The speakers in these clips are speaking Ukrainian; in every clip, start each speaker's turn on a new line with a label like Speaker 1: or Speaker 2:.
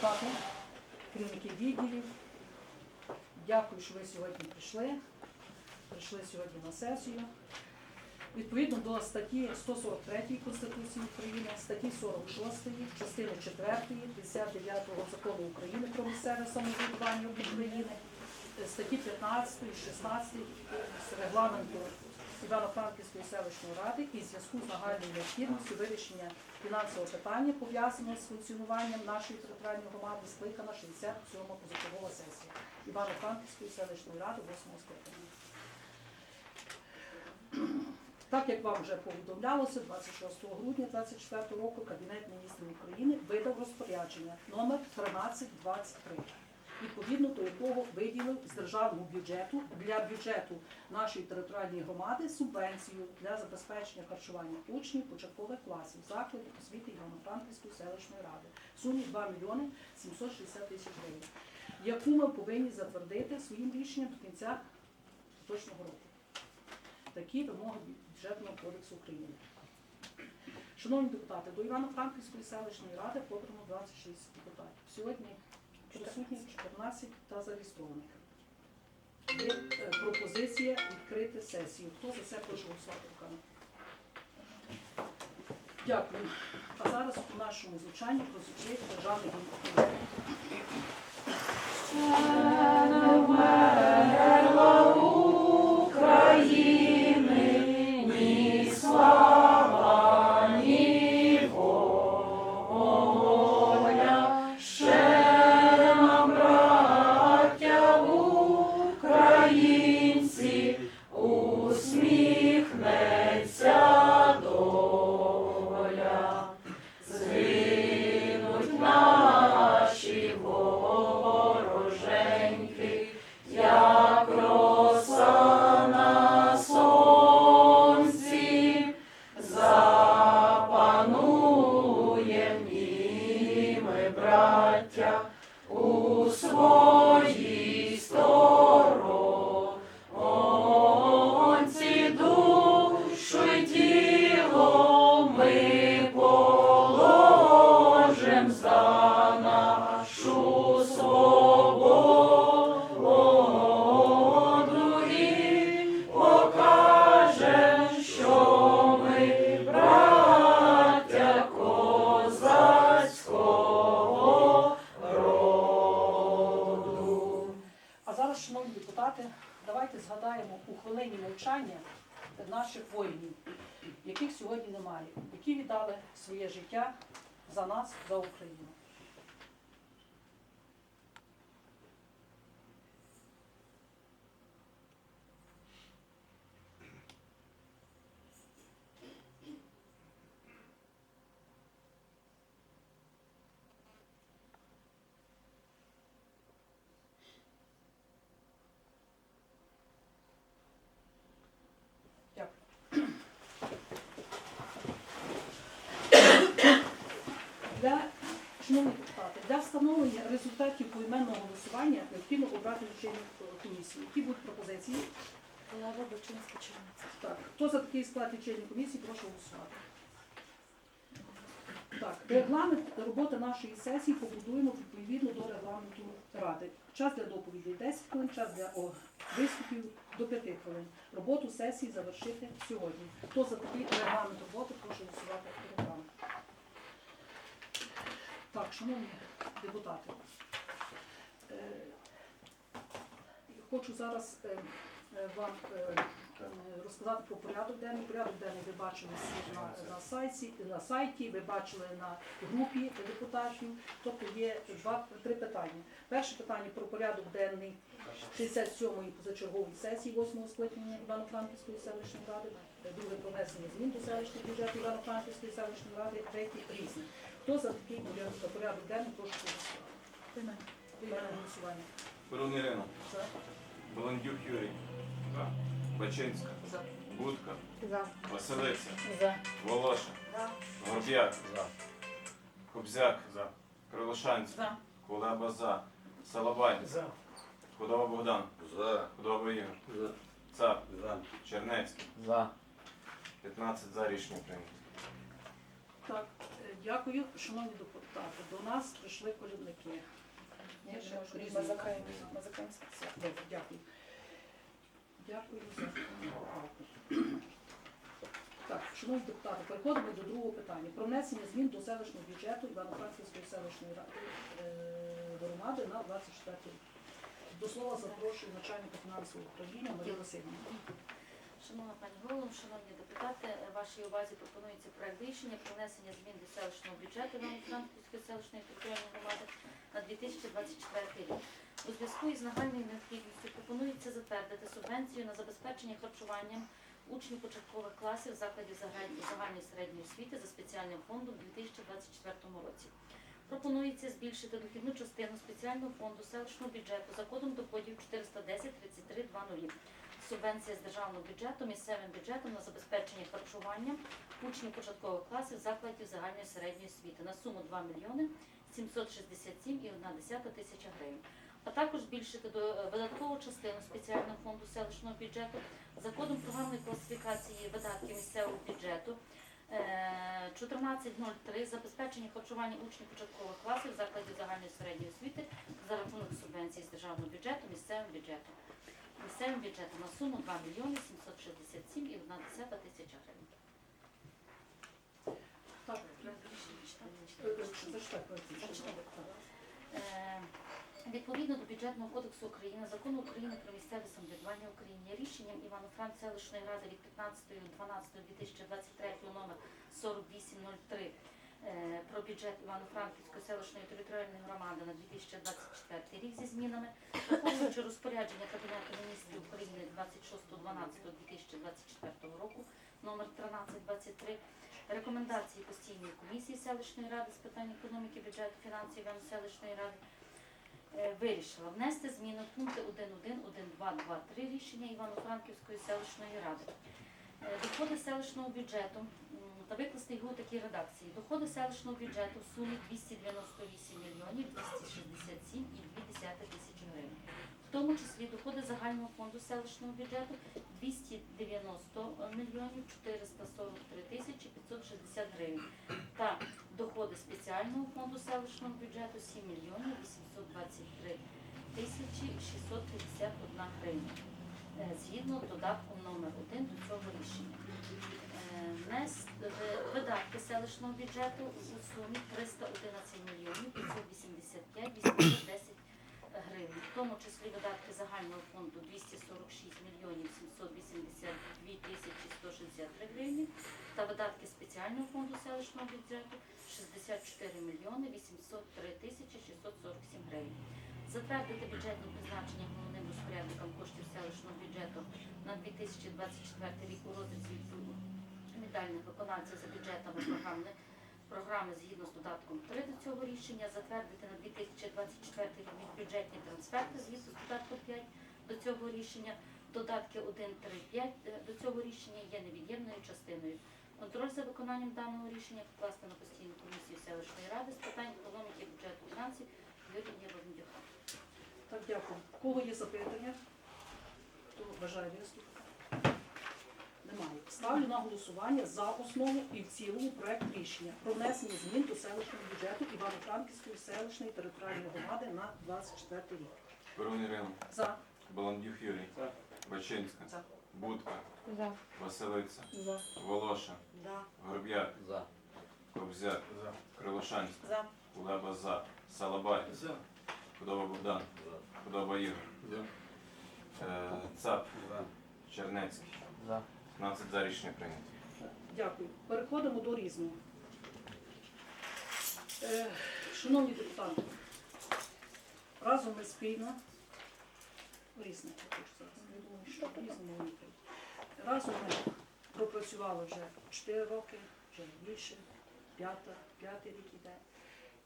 Speaker 1: депутати, керівники відділів. Дякую, що ви сьогодні прийшли. Прийшли сьогодні на сесію. Відповідно до статті 143 Конституції України, статті 46, частини 4, 59 закону України про місцеве самоврядування України, статті 15, 16 регламенту Івано-Франківської селищної ради і зв'язку з нагальною необхідністю вирішення фінансового питання, пов'язаного з функціонуванням нашої територіальної громади, скликана 67-ма позачергова сесія Івано-Франківської селищної ради 8 скликання. Так як вам вже повідомлялося, 26 грудня 2024 року Кабінет міністрів України видав розпорядження номер 1323, відповідно до якого виділив з державного бюджету для бюджету нашої територіальної громади субвенцію для забезпечення харчування учнів початкових класів закладів освіти Івано-Франківської селищної ради в сумі 2 мільйони 760 тисяч гривень, яку ми повинні затвердити своїм рішенням до кінця поточного року. Такі вимоги бюджетного кодексу України. Шановні депутати, до Івано-Франківської селищної ради подано 26 депутатів. Сьогодні присутні 14 та зареєстрованих. Є е, пропозиція відкрити сесію. Хто за це прошу голосувати руками? Дякую. А зараз у нашому звучанні прозвучить державний гімн шановні депутати, для встановлення результатів поіменного голосування необхідно обрати лічильну комісію. Які будуть пропозиції?
Speaker 2: Голова Бочинська Черниця.
Speaker 1: Так, хто за такий склад лічильної комісії, прошу голосувати. Так, регламент роботи нашої сесії побудуємо відповідно до регламенту ради. Час для доповідей 10 хвилин, час для о, виступів до 5 хвилин. Роботу сесії завершити сьогодні. Хто за такий регламент роботи, прошу голосувати. Так, шановні депутати, е, хочу зараз е, е, вам розказати про порядок денний. Порядок денний ви бачили на, на, сайті, на сайті, ви бачили на групі депутатів. Тобто є два три питання. Перше питання про порядок денний 67-ї позачергової сесії 8-го скликання Івано-Франківської селищної ради. Друге про внесення змін до селищного бюджету Івано-Франківської селищної ради. Третє різне. Хто за такий порядок- порядок денний, прошу голосувати. Голосування.
Speaker 3: Перун Ірина,
Speaker 1: За.
Speaker 3: Баландюк Юрій, Бачинська,
Speaker 1: За.
Speaker 3: Будка,
Speaker 2: За.
Speaker 3: Василиця,
Speaker 2: За.
Speaker 3: Волоша,
Speaker 2: За.
Speaker 3: Горб'як,
Speaker 4: За.
Speaker 3: Кобзяк, Крилошанський,
Speaker 1: За.
Speaker 3: Кулеба За, Салабай,
Speaker 4: За.
Speaker 3: Худова Богдан,
Speaker 4: За.
Speaker 3: Худова Ігор,
Speaker 4: За.
Speaker 3: Цап,
Speaker 4: За.
Speaker 3: Чернецький.
Speaker 4: За.
Speaker 3: 15 за рішення прийнято.
Speaker 1: Так, дякую, шановні Так, до нас прийшли колівники. Дякую. Дякую за поправку. Так, шановні депутати, переходимо до другого питання. Про внесення змін до селищного бюджету Івано-Франківської селищної ради е, громади на 24 рік. До слова запрошую начальника фінансового управління Марію Васильівну.
Speaker 2: Шановна пані голово, шановні депутати, е, вашій увазі пропонується проект рішення про внесення змін до селищного бюджету Івано-Франківської селищної територіальної громади на 2024 рік. У зв'язку із нагальною необхідністю пропонується затвердити субвенцію на забезпечення харчуванням учнів початкових класів закладів загальної середньої освіти за спеціальним фондом у 2024 році. Пропонується збільшити дохідну частину спеціального фонду селищного бюджету за кодом доходів 410 33 00 Субвенція з державного бюджету місцевим бюджетом на забезпечення харчуванням учнів початкових класів закладів загальної середньої освіти на суму 2 мільйони 767,1 тисяча гривень. А також збільшити до е, видаткову частину спеціального фонду селищного бюджету за кодом програмної класифікації видатків місцевого бюджету е, 1403 забезпечення харчування учнів початкових класів закладів загальної середньої освіти за рахунок субвенцій з державного бюджету місцевим бюджетом. Місцевим бюджетом на суму 2 мільйони 767,1 тисяча гривень.
Speaker 1: Так,
Speaker 2: Проект рішення читати, не
Speaker 1: е,
Speaker 2: Відповідно до бюджетного кодексу України, закону України про місцеве самоврядування України, рішенням Івано-Франк селищної ради від 15.12.2023 номер 4803 е, про бюджет Івано-Франківської селищної територіальної громади на 2024 рік зі змінами, враховуючи розпорядження Кабінету міністрів України 26.12.2024 року номер 1323, рекомендації постійної комісії селищної ради з питань економіки, бюджету, фінансів селищної ради е, вирішила внести зміни в пункти 1.1, 1.2, 2, 3 рішення Івано-Франківської селищної ради. Е, Доходи селищного бюджету та викласти його у такій редакції. Доходи селищного бюджету в сумі 298 мільйонів 267 і 2 тисячі гривень. В тому числі доходи загального фонду селищного бюджету 290 мільйонів 443 тисячі 560 гривень. Та доходи спеціального фонду селищного бюджету 7 мільйонів 823 тисячі 651 гривня. Е, Згідно з додатком номер 1 до цього рішення. Е, е, Видатки селищного бюджету у сумі 311 мільйонів 585 810 гривень, в тому числі видатки загального фонду 246 мільйонів 782 тисячі 163 гривні та видатки спеціального фонду селищного бюджету 64 мільйони 803 тисячі 647 гривень. Затвердити бюджетні призначення головним розпорядником коштів селищного бюджету на 2024 рік у розрізі відповідальних виконавців за бюджетами програми програми згідно з додатком 3 до цього рішення, затвердити на 2024 рік бюджетні трансферти згідно з додатком 5 до цього рішення. Додатки 1, 3, 5 до цього рішення є невід'ємною частиною. Контроль за виконанням даного рішення покласти на постійну комісію селищної ради з питань економіки, бюджету, фінансів Юрія Євгендюка.
Speaker 1: Так, дякую. У кого є запитання? Хто бажає виступити? Немає. Ставлю на голосування за основу і в цілому проект рішення про внесення змін до селищного бюджету Івано-Франківської селищної територіальної громади на 24 рік.
Speaker 3: Перун Ірина.
Speaker 1: За.
Speaker 3: Баландюк Юрій.
Speaker 4: За.
Speaker 3: Бачинська.
Speaker 1: За.
Speaker 3: Будка.
Speaker 2: За.
Speaker 3: Василиця.
Speaker 1: За.
Speaker 3: Волошин.
Speaker 2: За.
Speaker 3: Горб'як.
Speaker 4: За.
Speaker 3: Кобзяк.
Speaker 4: За.
Speaker 3: Крилошанська.
Speaker 2: За.
Speaker 3: Кулеба за. Салабай.
Speaker 4: За.
Speaker 3: Худоба Богдан. Худоба Ігор.
Speaker 4: За.
Speaker 3: Е, Цап.
Speaker 4: За.
Speaker 3: Чернецький.
Speaker 4: За.
Speaker 3: 15 за рішення прийнято.
Speaker 1: Дякую. Переходимо до різного. Е, Шановні депутати, разом ми спільно різне, я хочу зараз. Я думаю, що різному не. Разом ми пропрацювали вже 4 роки, вже більше, п'ята, п'ятий рік іде.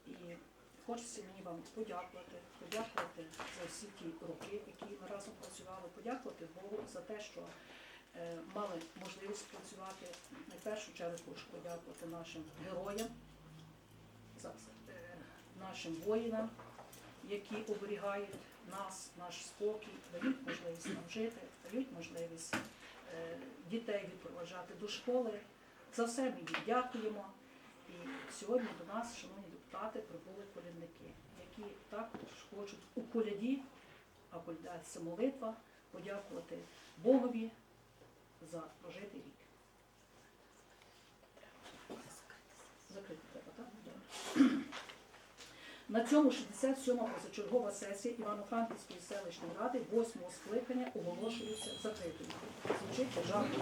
Speaker 1: І хочеться мені вам подякувати, подякувати за всі ті роки, які ми разом працювали, подякувати Богу за те, що е, мали можливість працювати. На першу чергу хочу подякувати нашим героям, за, е, нашим воїнам, які оберігають нас, наш спокій, дають можливість нам жити, дають можливість е, дітей відпроваджати до школи. За все ми їм дякуємо. І сьогодні до нас, шановні депутати,
Speaker 5: прибули колядники, які також хочуть у коляді, а коляда це молитва, подякувати Богові за прожитий рік. Закрити треба, так? На цьому 67-ма позачергова сесія Івано-Франківської селищної ради 8-го скликання оголошується закритою. Звучить державний.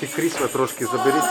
Speaker 6: Ці крісла трошки заберіть.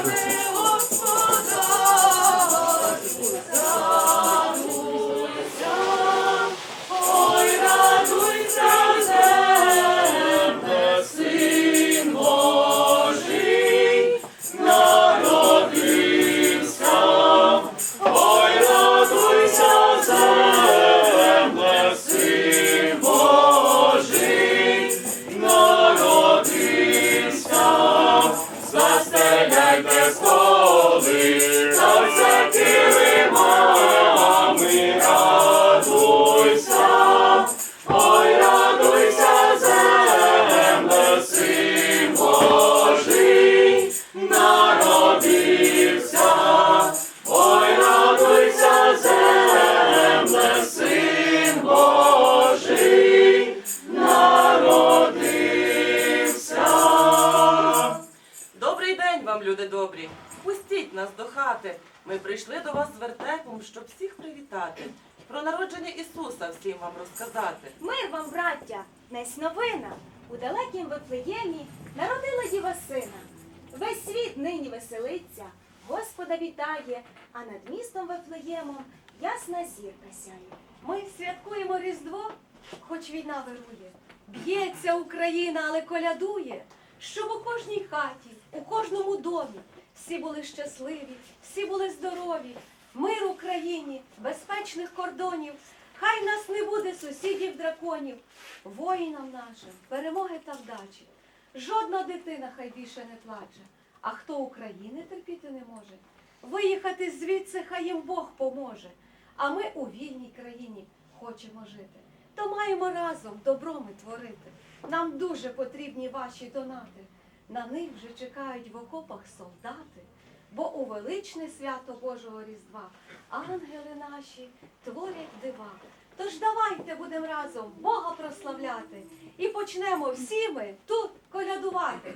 Speaker 7: Народження Ісуса всім вам розказати.
Speaker 8: Мир вам, браття, несь новина. У далекім Вифлеємі народила діва сина. Весь світ нині веселиться, Господа вітає, а над містом Вифлеємом ясна зірка сяє.
Speaker 9: Ми святкуємо Різдво, хоч війна вирує. Б'ється Україна, але колядує, щоб у кожній хаті, у кожному домі всі були щасливі, всі були здорові. Мир Україні, безпечних кордонів. Хай нас не буде сусідів драконів, воїнам нашим, перемоги та вдачі. Жодна дитина хай більше не плаче. А хто України терпіти не може, виїхати звідси хай їм Бог поможе. А ми у вільній країні хочемо жити. То маємо разом добро ми творити. Нам дуже потрібні ваші донати. На них вже чекають в окопах солдати, бо у величне свято Божого Різдва ангели наші творять дива. Тож давайте будемо разом Бога прославляти і почнемо всі ми тут колядувати.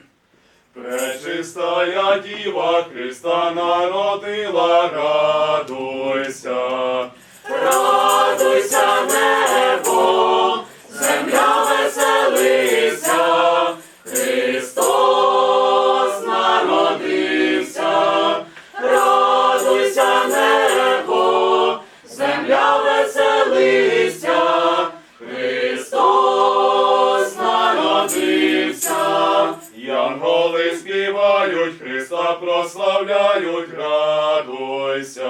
Speaker 10: Пречистая діва Христа народила, радуйся. Радуйся, прославляють, радуйся.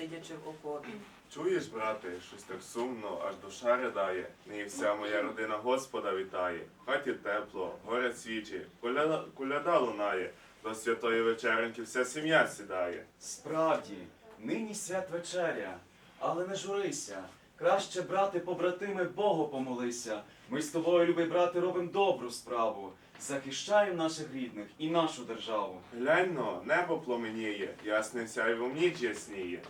Speaker 5: Сидячи в окопі.
Speaker 10: Чуєш, брате, щось так сумно, аж душа ридає. Нині вся моя родина Господа вітає. В хаті тепло, горять свічі, коляда, коляда лунає. До святої вечереньки вся сім'я сідає.
Speaker 11: Справді, нині свят вечеря, але не журися. Краще, брати, побратими, Богу помолися. Ми з тобою, любий брате, робимо добру справу. Захищаємо наших рідних і нашу державу.
Speaker 10: Глянь но, небо пломеніє, ясним сяйвом ніч ясніє.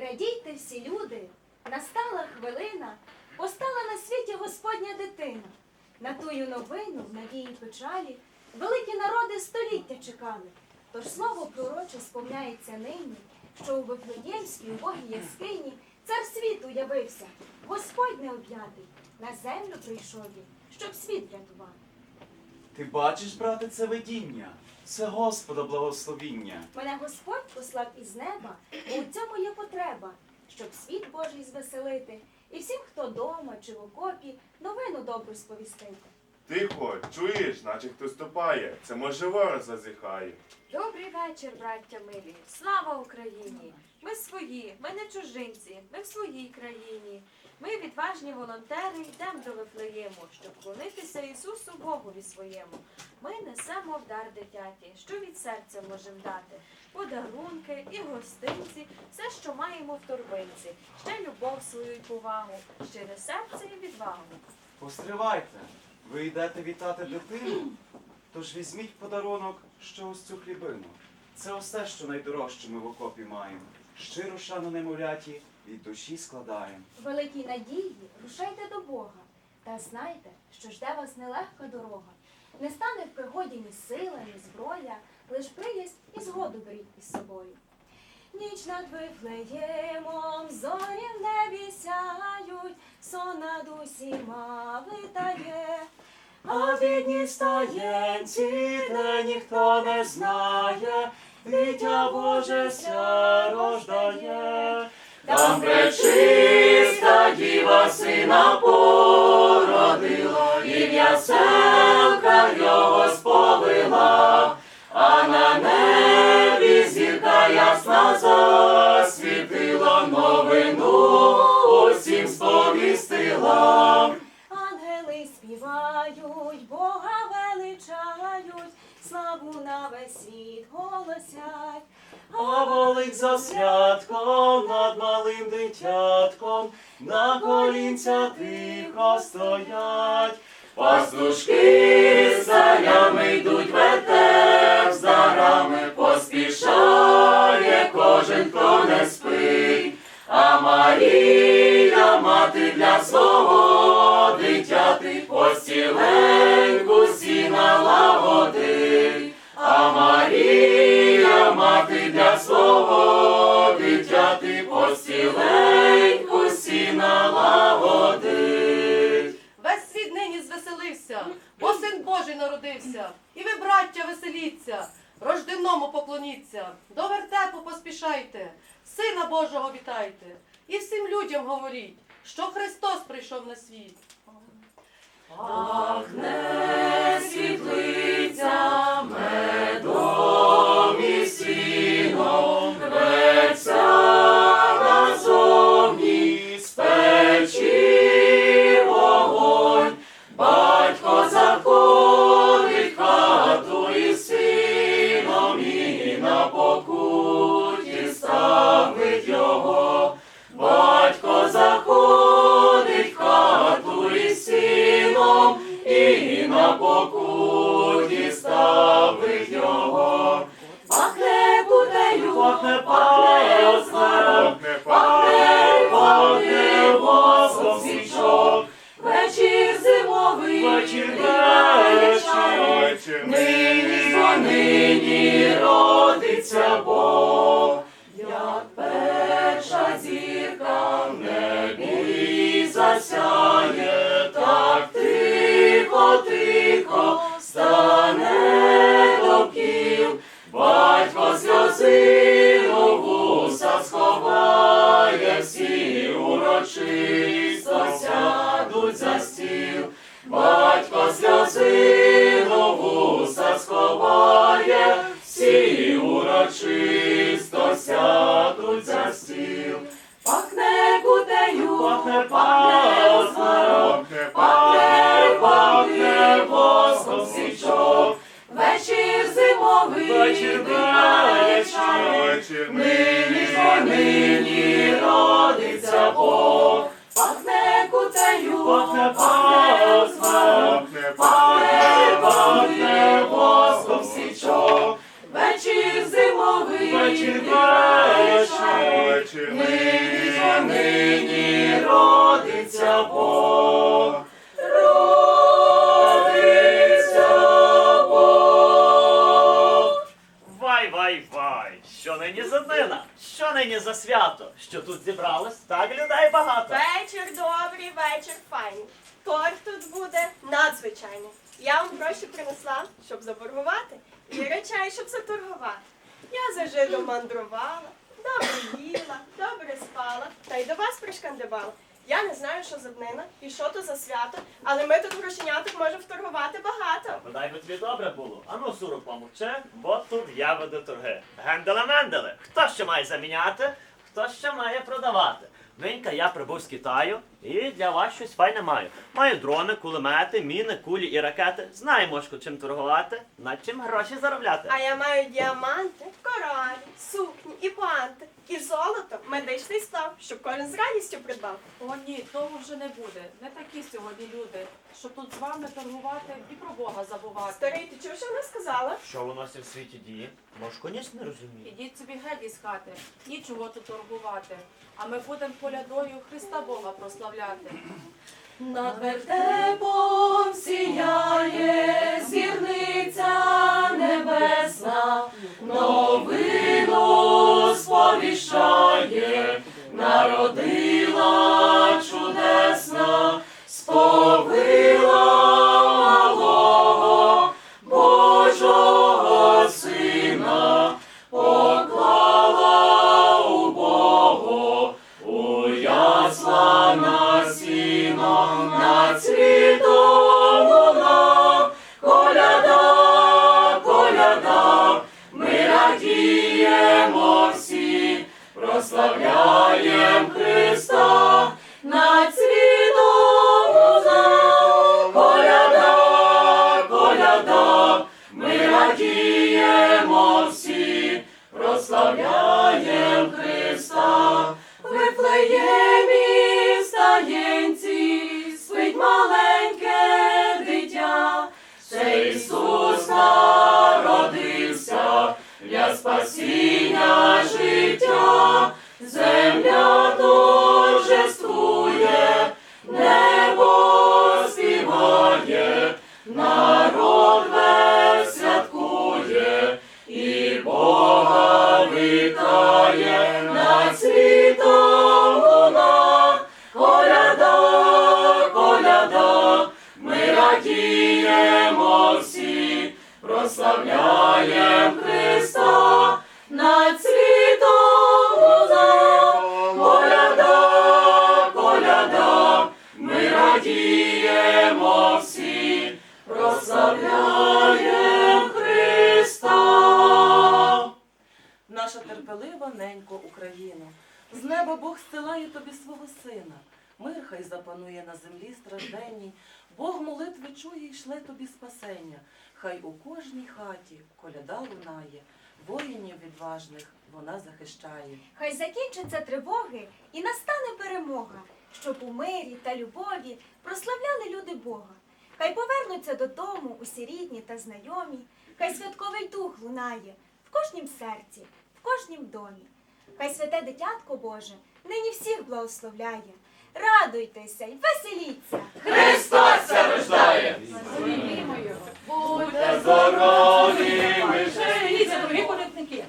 Speaker 8: Радійте всі люди, настала хвилина, постала на світі Господня дитина. На тую новину, в надії печалі, великі народи століття чекали. Тож слово пророче сповняється нині, що у Вифлеємській убогій яскині цар світу явився, Господь необ'ятий, на землю прийшов він, щоб світ врятувати.
Speaker 11: Ти бачиш, брате, це видіння, це Господа благословіння.
Speaker 8: Мене Господь послав із неба, бо у цьому є потреба, щоб світ Божий звеселити, і всім, хто дома чи в окопі, новину добру сповістити.
Speaker 10: Тихо, чуєш, наче хтось топає. Це може ворог зазіхає.
Speaker 12: Добрий вечір, браття милі. Слава Україні! Ми свої, ми не чужинці, ми в своїй країні. Відважні волонтери йдемо до Вифлеєму, щоб клонитися Ісусу Богові своєму. Ми несемо в дар дитяті, що від серця можемо дати. Подарунки і гостинці, все, що маємо в торбинці, ще любов свою і повагу, щире серце і відвагу.
Speaker 11: Постривайте, ви йдете вітати дитину, тож візьміть подарунок, що ось цю хлібину. Це усе, що найдорожче ми в окопі маємо. Щиру шану немовляті від душі складаємо.
Speaker 8: Великій надії рушайте до Бога, та знайте, що жде вас нелегка дорога. Не стане в пригоді ні сила, ні зброя, лиш приязнь і згоду беріть із собою. Ніч над Вифлеємом, зорі в небі сяють, сон над усіма витає.
Speaker 11: А бідні стаєнці, де ніхто не знає, дитя Боже ся рождає.
Speaker 5: Там
Speaker 11: пречиста
Speaker 5: діва сина породила, і в'яселка його сповила, а на небі зірка ясна засвітила новину, усім сповістила.
Speaker 8: Славу на весь світ голосять.
Speaker 11: А волик за святком над малим дитятком, на колінця тихо стоять.
Speaker 5: Пастушки з царями йдуть вертеп з дарами, поспішає кожен, хто не спить, а Марія, мати для свого дитяти, постіленьку сіна лагодить, а Марія, мати для свого дитяти, постіленьку сіна лагодить.
Speaker 9: Весь світ нині звеселився, бо син Божий народився. І ви, браття, веселіться, рожденному поклоніться, до вертепу поспішайте, сина Божого вітайте. І всім людям говоріть, що Христос прийшов на світ.
Speaker 5: Пахне світлиця Нині ж нині родиться Бог.
Speaker 13: Щоб. Я за жидом мандрувала, добре їла, добре спала, та й до вас пришкандибала. Я не знаю, що за днина і що то за свято, але ми тут грошеняток можемо вторгувати багато.
Speaker 14: Бодай би тобі добре було. Ану, сурок помовчи, бо тут я веду торги. Генделе менделе, хто що має заміняти, хто що має продавати. Нинька я прибув з Китаю і для вас щось файне маю. Маю дрони, кулемети, міни, кулі і ракети. Знаю, мошку, чим торгувати, над чим гроші заробляти.
Speaker 13: А я маю діаманти, коралі, сукні і панти, і золото, медичний сплав, щоб кожен з радістю придбав.
Speaker 15: О ні, того вже не буде. Не такі сьогодні люди, щоб тут з вами торгувати і про Бога забувати.
Speaker 13: Старий, ти чув, що вона сказала?
Speaker 14: Що воно в світі діє? Мошко ніс не розуміє.
Speaker 15: Ідіть собі геть із хати, нічого тут торгувати. А ми будемо колядою Христа Бога прославляти.
Speaker 5: Над вертепом сіяє зірниця небесна, новину сповіщає, народила чудесна, сповила
Speaker 6: Бог стилає тобі свого сина. Мир хай запанує на землі стражденній, Бог молитви чує і шле тобі спасення. Хай у кожній хаті коляда лунає, воїнів відважних вона захищає.
Speaker 8: Хай закінчаться тривоги і настане перемога, щоб у мирі та любові прославляли люди Бога. Хай повернуться додому усі рідні та знайомі, хай святковий дух лунає в кожнім серці, в кожнім домі. Хай святе дитятко Боже нині всіх благословляє. Радуйтеся й веселіться!
Speaker 5: Христос рождає!
Speaker 1: Будьте
Speaker 5: здорові,
Speaker 1: Дивіться, дорогі колядники.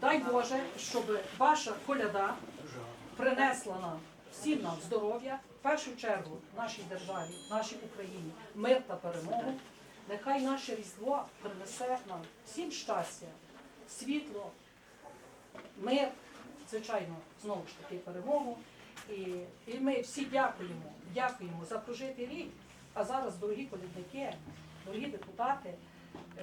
Speaker 1: Дай Боже, щоб ваша коляда принесла нам всім нам здоров'я, в першу чергу нашій державі, нашій Україні, мир та перемогу. Нехай наше Різдво принесе нам всім щастя, світло, мир, звичайно, знову ж таки перемогу. І, і ми всі дякуємо, дякуємо за прожитий рік. А зараз, дорогі колядники, дорогі депутати,